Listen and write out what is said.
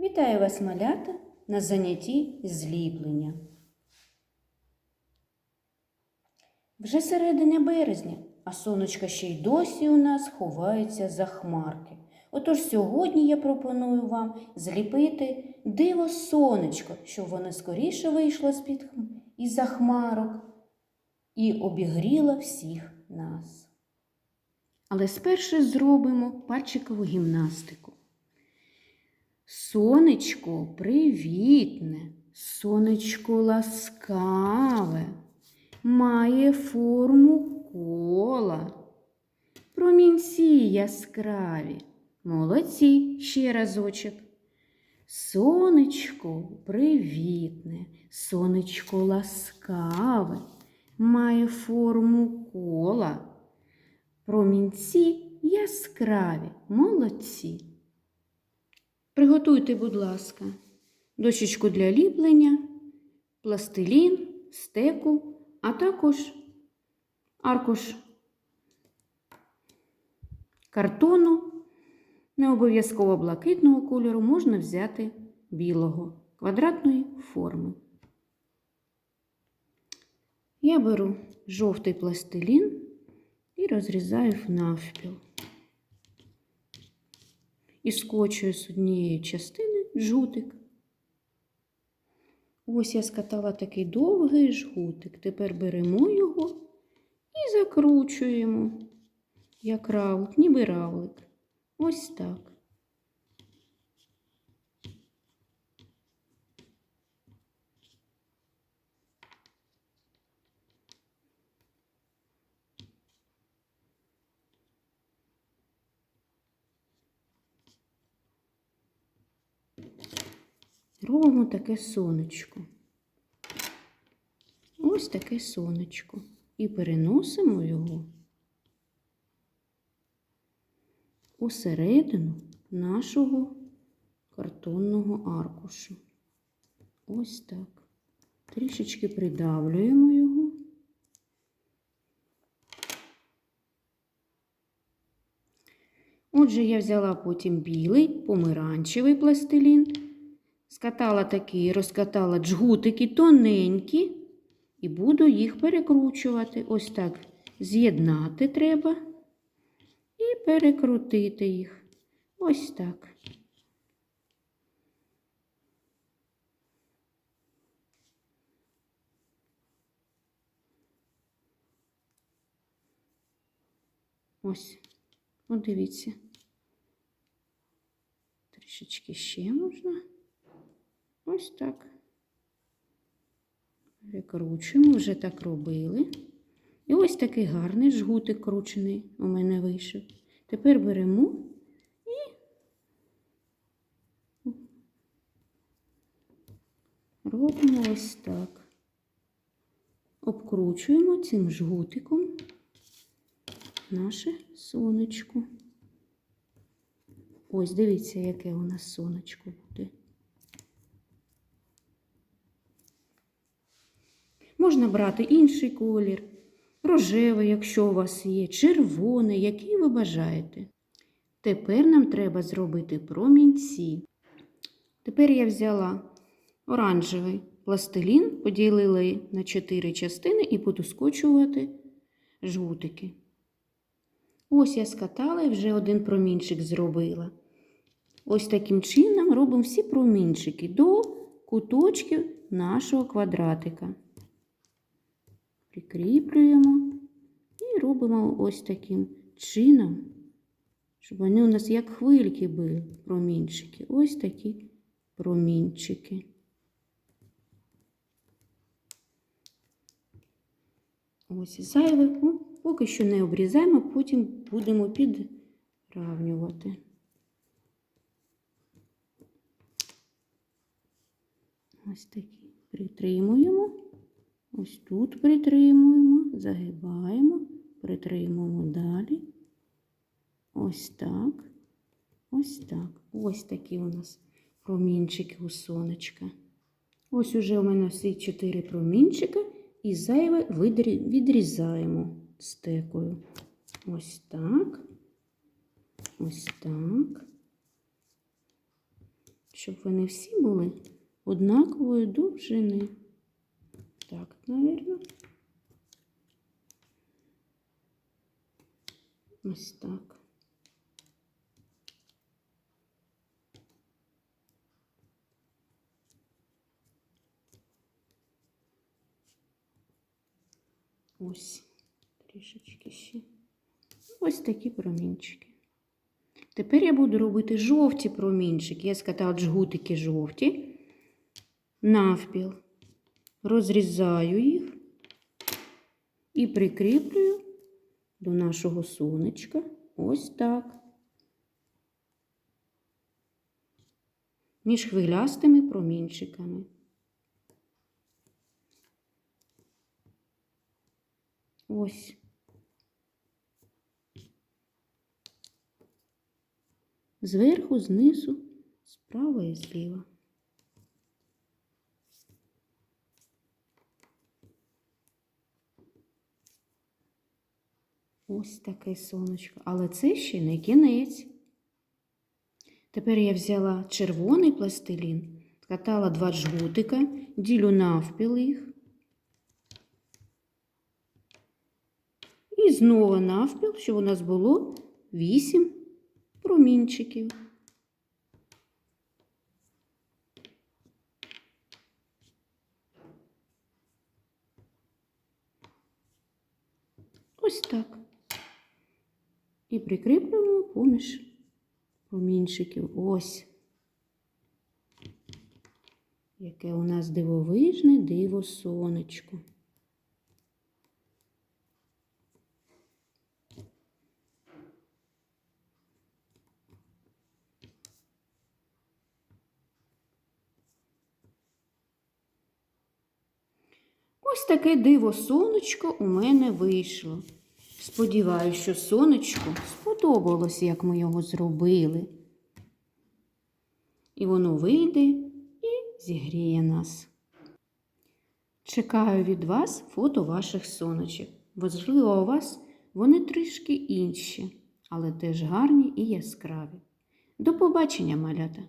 Вітаю вас, малята, на занятті зліплення. Вже середина березня, а сонечко ще й досі у нас ховається за хмарки. Отож сьогодні я пропоную вам зліпити диво сонечко, щоб воно скоріше вийшло з-під хм- із-за хмарок і обігріло всіх нас. Але спершу зробимо пальчикову гімнастику. Сонечко привітне, сонечко ласкаве, має форму кола. Промінці яскраві, молодці ще разочок. Сонечко привітне, сонечко ласкаве, має форму кола. Промінці яскраві, молодці. Приготуйте, будь ласка, дощечку для ліплення, пластилін, стеку, а також аркуш картону, не обов'язково блакитного кольору, можна взяти білого, квадратної форми. Я беру жовтий пластилін і розрізаю навпіл і скочую з однієї частини жгутик. Ось я скатала такий довгий жгутик. Тепер беремо його і закручуємо, як раут, ніби равлик. Ось так. Робимо таке сонечко. Ось таке сонечко. І переносимо його усередину нашого картонного аркушу. Ось так. Трішечки придавлюємо його. Отже, я взяла потім білий помаранчевий пластилін. Скатала такі, розкатала джгутики тоненькі і буду їх перекручувати. Ось так з'єднати треба і перекрутити їх. Ось так. Ось, от дивіться. Трішечки ще можна. Ось так. Перекручуємо, вже так робили. І ось такий гарний жгутик кручений у мене вийшов. Тепер беремо і робимо ось так. Обкручуємо цим жгутиком наше сонечко. Ось дивіться, яке у нас сонечко буде. Можна брати інший колір, рожевий, якщо у вас є, червоний, який ви бажаєте. Тепер нам треба зробити промінці. Тепер я взяла оранжевий пластилін, поділила на 4 частини і буду скочувати жгутики. Ось я скатала і вже один промінчик зробила. Ось таким чином робимо всі промінчики до куточків нашого квадратика прикріплюємо і робимо ось таким чином, щоб вони у нас як хвильки були, промінчики. Ось такі промінчики. Ось зайве, поки що не обрізаємо, потім будемо підравнювати. Ось такі притримуємо. Ось тут притримуємо, загибаємо, притримуємо далі. Ось так. Ось так. Ось такі у нас промінчики у сонечка. Ось уже у мене всі чотири промінчика і зайве відрізаємо стекою. Ось так. Ось так. щоб вони всі були однакової довжини. Так, навірно. Ось так. Ось трішечки ще. Ось такі промінчики. Тепер я буду робити жовті промінчики. Я скатала джгутики жовті, навпіл, розрізаю їх і прикріплюю до нашого сонечка. Ось так. Між хвилястими промінчиками. Ось. Зверху, знизу, справа і зліва. Ось таке сонечко. Але це ще не кінець. Тепер я взяла червоний пластилін, скатала два жгутика, ділю навпіл їх. І знову навпіл, щоб у нас було вісім промінчиків. Ось так. І прикріплюємо поміж промінчиків. Ось. Яке у нас дивовижне диво сонечко. Ось таке диво сонечко у мене вийшло. Сподіваюся, що сонечку сподобалось, як ми його зробили. І воно вийде і зігріє нас. Чекаю від вас фото ваших сонечок. Можливо, у вас вони трішки інші, але теж гарні і яскраві. До побачення, малята!